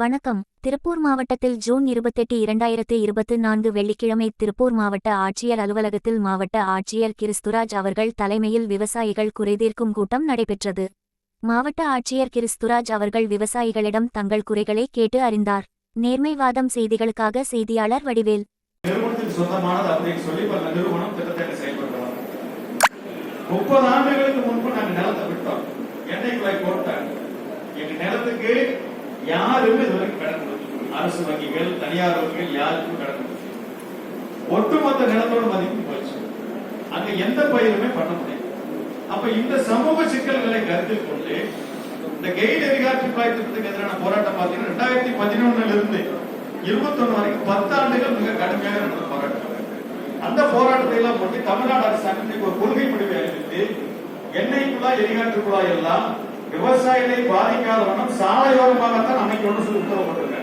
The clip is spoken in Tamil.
வணக்கம். திருப்பூர் மாவட்டத்தில் ஜூன் இருபத்தெட்டு இரண்டாயிரத்து இருபத்து நான்கு வெள்ளிக்கிழமை திருப்பூர் மாவட்ட ஆட்சியர் அலுவலகத்தில் மாவட்ட ஆட்சியர் கிறிஸ்துராஜ் அவர்கள் தலைமையில் விவசாயிகள் குறைதீர்க்கும் கூட்டம் நடைபெற்றது. மாவட்ட ஆட்சியர் கிறிஸ்துராஜ் அவர்கள் விவசாயிகளிடம் தங்கள் குறைகளை கேட்டு அறிந்தார். நேர்மைவாதம் செய்திகளுக்காக செய்தியாளர் வடிவேல். முப்பது ஆண்டுகளுக்கு முன்பு நாங்கள் நிலத்தை விட்டோம். எண்ணெய் குழாய் போட்டாங்க யாருமே இது வரைக்கும் கடன் கொடுக்கல அரசு வங்கிகள் தனியார் வங்கிகள் யாருக்கும் கடன் கொடுக்கல ஒட்டுமொத்த நிலத்தோட மதிப்பு போச்சு. அங்க எந்த பயிருமே பண்ண முடியாது அப்ப இந்த சமூக சிக்கல்களை கருத்தில் கொண்டு இந்த கெயில் எரிகாற்று குழாய் திட்டத்துக்கு எதிரான போராட்டம் பார்த்தீங்கன்னா ரெண்டாயிரத்தி பதினொன்னுல இருந்து இருபத்தொன்னு வரைக்கும் பத்தாண்டுகள் மிக கடுமையாக நடந்த போராட்டம். அந்த போராட்டத்தை எல்லாம் போட்டு தமிழ்நாடு அரசாங்கம் ஒரு கொள்கை முடிவை அறிவித்து எண்ணெய் குழாய் எரிகாற்று குழாய் எல்லாம் விவசாயிகளை பாதிக்காத வண்ணம் சாலையோரமாகத்தான் அமைக்கணும்னு சொல்லி உத்தரவு போட்டிருக்காங்க